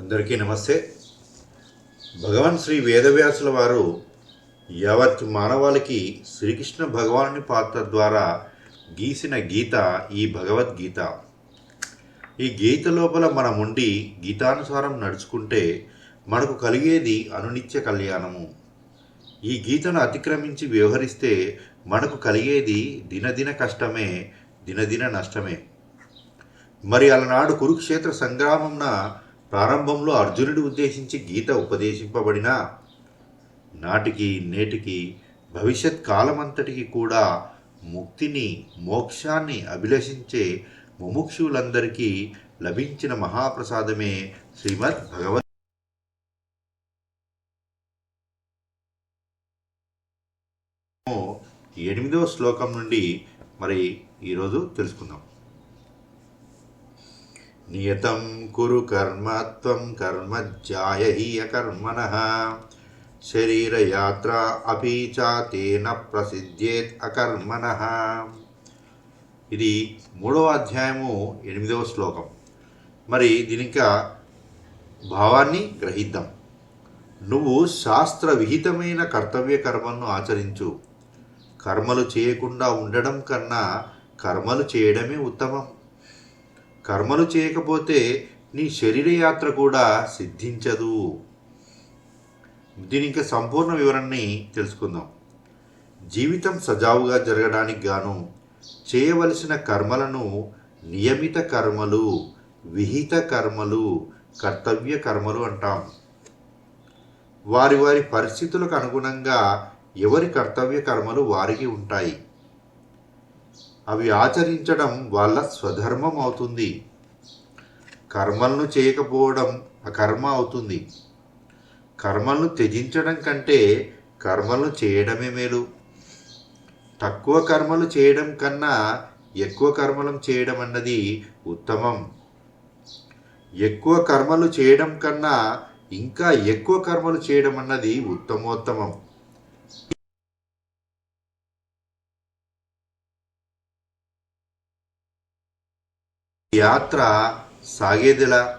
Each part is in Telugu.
అందరికీ నమస్తే. భగవాన్ శ్రీ వేదవ్యాసుల వారు యావత్ మానవాళికి శ్రీకృష్ణ భగవానుని పాత్ర ద్వారా గీసిన గీత ఈ భగవద్గీత. ఈ గీత లోపల మనం ఉండి గీతానుసారం నడుచుకుంటే మనకు కలిగేది అనునిత్య కళ్యాణము. ఈ గీతను అతిక్రమించి వ్యవహరిస్తే మనకు కలిగేది దినదిన కష్టమే దినదిన నష్టమే. మరి అలనాడు కురుక్షేత్ర సంగ్రామంన ప్రారంభంలో అర్జునుడి ఉద్దేశించి గీత ఉపదేశింపబడిన నాటికి నేటికి భవిష్యత్ కాలమంతటికి కూడా ముక్తిని మోక్షాన్ని అభిలషించే ముముక్షులందరికీ లభించిన మహాప్రసాదమే శ్రీమద్ భగవద్ ఎనిమిదవ శ్లోకం నుండి మరి ఈరోజు తెలుసుకుందాం. నియతం కురు కర్మత్వం కర్మ జాయహి అకర్మణ శరీరయాత్ర అపి చ తేన ప్రసిద్ధేత్ అకర్మణ. ఇది మూడవ అధ్యాయము ఎనిమిదవ శ్లోకం. మరి దీనిక భావాన్ని గ్రహిద్దాం. నువ్వు శాస్త్ర విహితమైన కర్తవ్య కర్మలను ఆచరించు. కర్మలు చేయకుండా ఉండడం కన్నా కర్మలు చేయడమే ఉత్తమం. కర్మలు చేయకపోతే నీ శరీరయాత్ర కూడా సిద్ధించదు. దీని ఇంకా సంపూర్ణ వివరణని తెలుసుకుందాం. జీవితం సజావుగా జరగడానికి గాను చేయవలసిన కర్మలను నియమిత కర్మలు విహిత కర్మలు కర్తవ్య కర్మలు అంటాం. వారి వారి పరిస్థితులకు అనుగుణంగా ఎవరి కర్తవ్య కర్మలు వారికి ఉంటాయి? అవి ఆచరించడం వాళ్ళ స్వధర్మం అవుతుంది. కర్మలను చేయకపోవడం అకర్మ అవుతుంది. కర్మలను త్యజించడం కంటే కర్మలను చేయడమే మేలు. తక్కువ కర్మలు చేయడం కన్నా ఎక్కువ కర్మలను చేయడం అన్నది ఉత్తమం. ఎక్కువ కర్మలు చేయడం కన్నా ఇంకా ఎక్కువ కర్మలు చేయడం అన్నది ఉత్తమోత్తమం. యాత్ర సాగేదిలా?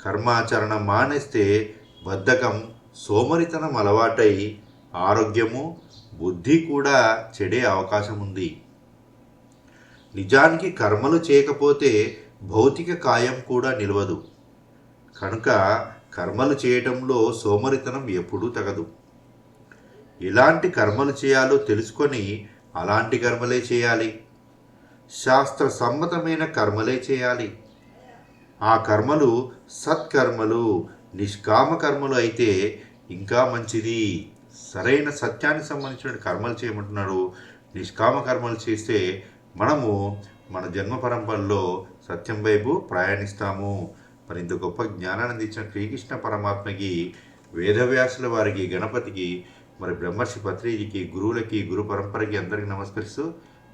కర్మాచరణ మానేస్తే బద్ధకం సోమరితనం అలవాటై ఆరోగ్యము బుద్ధి కూడా చెడే అవకాశం ఉంది నిజానికి కర్మలు చేయకపోతే భౌతిక కాయం కూడా నిలవదు. కనుక కర్మలు చేయటంలో సోమరితనం ఎప్పుడూ తగదు. ఎలాంటి కర్మలు చేయాలో తెలుసుకొని అలాంటి కర్మలే చేయాలి. శాస్త్ర సమ్మతమైన కర్మలే చేయాలి. ఆ కర్మలు సత్కర్మలు నిష్కామ కర్మలు అయితే ఇంకా మంచిది. సరైన సత్యానికి సంబంధించిన కర్మలు చేయమంటున్నాడు. నిష్కామ కర్మలు చేస్తే మనము మన జన్మ పరంపరలో సత్యం వైపు ప్రయాణిస్తాము. మరి ఇంత గొప్ప జ్ఞానాన్ని అందించిన శ్రీకృష్ణ పరమాత్మకి వేదవ్యాసుల వారికి గణపతికి మరి బ్రహ్మర్షి పత్రిజీకి గురువులకి గురు పరంపరకి అందరికీ నమస్కరిస్తూ